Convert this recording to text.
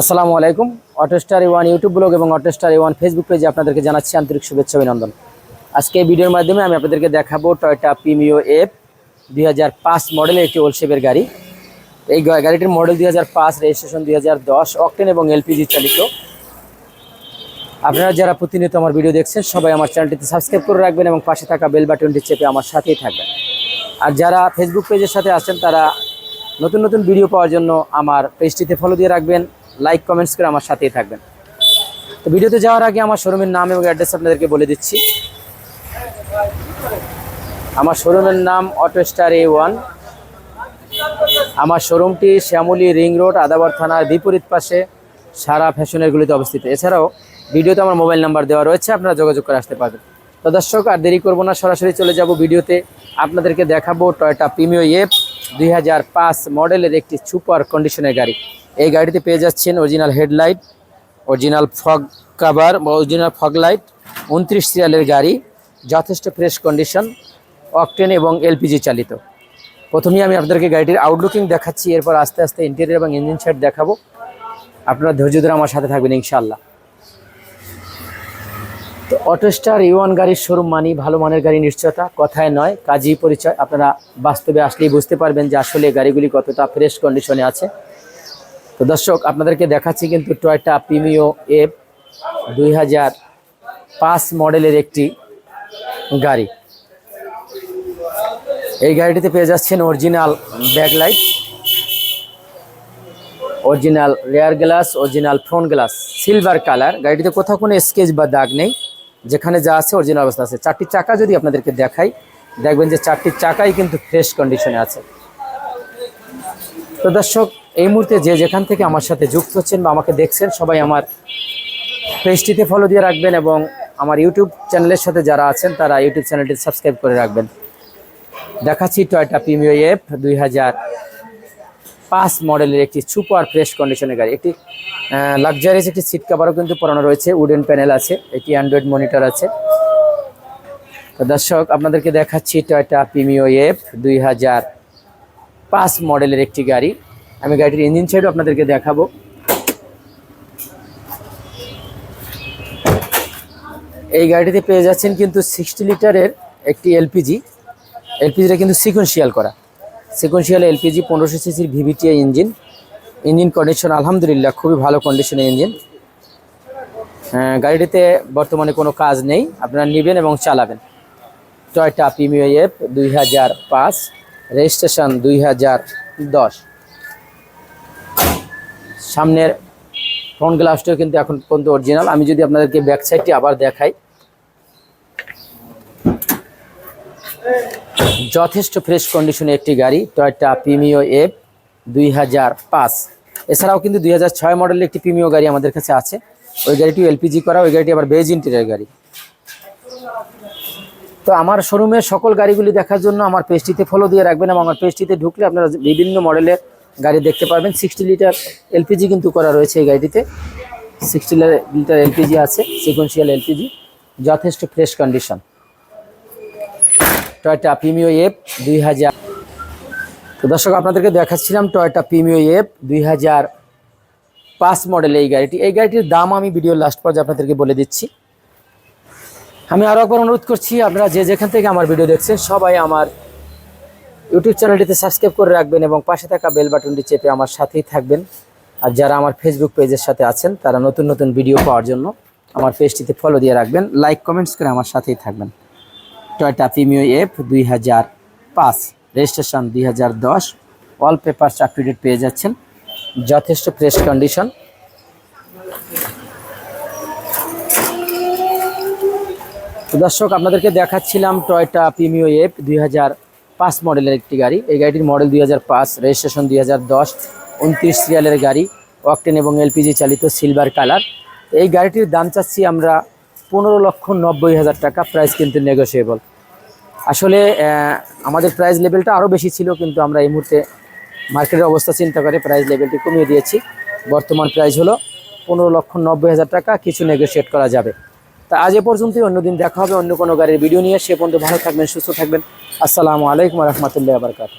আসসালামু আলাইকুম। অটোস্টার one YouTube blog এবং অটোস্টার ওয়ান ফেসবুক পেজে আপনাদেরকে জানাচ্ছি আন্তরিক শুভেচ্ছা অভিনন্দন। আজকে এই ভিডিওর মাধ্যমে আমি আপনাদেরকে দেখাবো টয়টা প্রিমিও এফ দুই হাজার পাঁচ মডেলের একটি ওলশেপের গাড়ি। এই গাড়িটির মডেল দুই হাজার পাঁচ রেজিস্ট্রেশন দুই অকটেন এবং এলপিজি চালিত। আপনারা যারা প্রতিনিয়ত আমার ভিডিও দেখছেন, সবাই আমার চ্যানেলটিতে সাবস্ক্রাইব করে রাখবেন এবং পাশে থাকা বেল বাটনটি চেপে আমার সাথেই থাকবেন। আর যারা ফেসবুক পেজের সাথে আছেন, তারা নতুন নতুন ভিডিও পাওয়ার জন্য আমার পেজটিতে ফলো দিয়ে রাখবেন। লাইক কমেন্টস করে আমার সাথেই থাকবেন। তো ভিডিওতে যাওয়ার আগে আমার শোরুমের নাম এবং অ্যাড্রেস আপনাদেরকে বলে দিচ্ছি। আমার শোরুমের নাম অটো স্টার এ ওয়ান আমার শোরুমটি শ্যামলী রিং রোড, আদাবর থানার বিপরীত পাশে সারা ফ্যাশনের গুলিতে অবস্থিত। এছাড়াও ভিডিওতে আমার মোবাইল নাম্বার দেওয়া রয়েছে, আপনারা যোগাযোগ করে আসতে পারবেন। তো দর্শক, আর দেরি করব না, সরাসরি চলে যাব ভিডিওতে। আপনাদেরকে দেখাবো টয়টা প্রিমিও এফ দুই হাজার পাঁচ মডেলের একটি সুপার কন্ডিশনের গাড়ি। এই গাড়িতে পেয়ে যাচ্ছেন original headlight original fog cover বা অরিজিনাল ফগ লাইট উনত্রিশ সিরিয়ালের গাড়ি, যথেষ্ট ফ্রেশ কন্ডিশন অকটেন এবং এলপিজি চালিত। প্রথমেই আমি আপনাদেরকে গাড়িটির আউটলুকিং দেখাচ্ছি, এরপর আস্তে আস্তে ইন্টেরিয়ার এবং ইঞ্জিন সাইড দেখাবো। আপনারা ধৈর্য ধরে আমার সাথে থাকবেন ইনশাল্লাহ তো অটোস্টার ইউয়ান গাড়ির শোরুম মানি, ভালো মানের গাড়ি নিশ্চয়তা, কথায় নয়, কাজই পরিচয়। আপনারা বাস্তবে আসলেই বুঝতে পারবেন যে আসলে গাড়িগুলি কতটা ফ্রেশ কন্ডিশনে আছে। তো দর্শক, আপনাদেরকে দেখাচ্ছি কিন্তু টয়টা প্রিমিও এফ দুই পাঁচ মডেলের একটি গাড়ি। এই গাড়িটিতে পেয়ে যাচ্ছেন original backlight, original rear glass original front glass silver colour গাড়িটিতে কোথাও কোনো স্কেচ বা দাগ নেই, যেখানে যা আছে অরিজিনাল অবস্থা আছে। চারটি চাকা যদি আপনাদেরকে দেখাই, দেখবেন যে চারটি চাকাই কিন্তু ফ্রেশ কন্ডিশনে আছে। তো দর্শক এই মুহূর্তে যে যেখান থেকে আমার সাথে যুক্ত হচ্ছেন বা আমাকে দেখছেন, সবাই আমার পেজটিতে ফলো দিয়ে রাখবেন এবং আমার ইউটিউব চ্যানেলের সাথে যারা আছেন, তারা ইউটিউব চ্যানেলটি সাবস্ক্রাইব করে রাখবেন। দেখাচ্ছি টয়টা প্রিমিও এফ দুই হাজার পাঁচ মডেলের একটি সুপার ফ্রেশ কন্ডিশনের গাড়ি। একটি লাক্সারিয়াস একটি সিট কাভারও কিন্তু পরানো রয়েছে উডেন প্যানেল আছে, একটি অ্যান্ড্রয়েড মনিটর আছে। তো দর্শক, আপনাদেরকে দেখাচ্ছি টয়টা প্রিমিও এফ দুই হাজার পাঁচ মডেলের একটি গাড়ি। আমি গাড়িটির ইঞ্জিন সাইডও আপনাদেরকে দেখাবো। এই গাড়িটিতে পেয়ে যাচ্ছেন কিন্তু সিক্সটি লিটারের একটি এলপিজি এলপিজিটা কিন্তু সিকোয়েন্সিয়াল করা। সিকোয়েন্সিয়াল এলপিজি পনেরোশো সিসির ভিভিটিআই ইঞ্জিন ইঞ্জিন কন্ডিশন আলহামদুলিল্লাহ খুবই ভালো কন্ডিশনের ইঞ্জিন গাড়িটিতে বর্তমানে কোনো কাজ নেই। আপনারা নেবেন এবং চালাবেন। টয়টা প্রিমিও এফ দুই হাজার পাঁচ, রেজিস্ট্রেশন দুই হাজার দশ। সামনের ফ্রন্ট গ্লাসটিও কিন্তু এখন পর্যন্ত অরিজিনাল আমি যদি আপনাদেরকে ব্যাক সাইডটি আবার দেখাই। যথেষ্ট ফ্রেশ কন্ডিশনে একটি গাড়ি টয়টা প্রিমিও এফ দুই হাজার পাঁচ। এছাড়াও কিন্তু দুই হাজার ছয় মডেলের একটি প্রিমিও গাড়ি আমাদের কাছে আছে। ওই গাড়িটিও এলপিজি করা, ওই গাড়িটি আবার বেজ ইন্টেরিয়ার গাড়ি। তো আমার শোরুমের সকল গাড়িগুলি দেখার জন্য আমার পেজটিতে ফলো দিয়ে রাখবেন এবং আমার পেজটিতে ঢুকলে আপনারা বিভিন্ন মডেলের গাড়ি দেখতে পারবেন। সিক্সটি লিটার এলপিজি কিন্তু করা রয়েছে এই গাড়িটিতে। সিক্সটি লিটার এলপিজি আছে সিকোয়েন্সিয়াল এলপিজি যথেষ্ট fresh condition Toyota Premio F দুই হাজার তো দর্শক, আপনাদেরকে দেখাচ্ছিলাম টয়টা প্রিমিও এফ দুই হাজার পাঁচ মডেল এই গাড়িটি। এই গাড়িটির দাম আমি ভিডিও লাস্ট পর্যায়ে আপনাদেরকে বলে দিচ্ছি। আমি আরও একবার অনুরোধ করছি, আপনারা যে যেখান থেকে আমার ভিডিও দেখছেন, সবাই আমার ইউটিউব চ্যানেলটিতে সাবস্ক্রাইব করে রাখবেন এবং পাশে থাকা বেল বাটনটি চেপে আমার সাথেই থাকবেন। আর যারা আমার ফেসবুক পেজের সাথে আছেন, তারা নতুন নতুন ভিডিও পাওয়ার জন্য আমার পেজটিতে ফলো দিয়ে রাখবেন। লাইক কমেন্টস করে আমার সাথেই থাকবেন। টয়টা প্রিমিও এফ দুই হাজার পাঁচ রেজিস্ট্রেশন দুই হাজার দশ all papers up to date পেয়ে যাচ্ছেন। যথেষ্ট ফ্রেশ কন্ডিশন দর্শক, আপনাদেরকে দেখাচ্ছিলাম টয়টা প্রিমিও এফ দুই হাজার পাঁচ মডেলের একটি গাড়ি। এই গাড়িটির মডেল দুই হাজার পাঁচ রেজিস্ট্রেশন দুই হাজার দশ, উনত্রিশ সিরিয়ালের গাড়ি অকটেন এবং এলপিজি চালিত সিলভার কালার এই গাড়িটির দাম চাচ্ছি আমরা পনেরো লক্ষ নব্বই হাজার টাকা প্রাইস কিন্তু নেগোসিয়েবল আসলে আমাদের প্রাইস লেভেলটা আরও বেশি ছিল, কিন্তু আমরা এই মুহূর্তে মার্কেটের অবস্থা চিন্তা করে প্রাইস লেভেলটি কমিয়ে দিয়েছি। বর্তমান প্রাইস হলো পনেরো লক্ষ নব্বই হাজার টাকা, কিছু নেগোশিয়েট করা যাবে। তা আজ এ পর্যন্তই অন্যদিন দেখা হবে, অন্য কোনো গাড়ির ভিডিও নিয়ে। সে পর্যন্ত ভালো থাকবেন, সুস্থ থাকবেন। আসসালামু আলাইকুম রহমতুল্লাহ বারকাত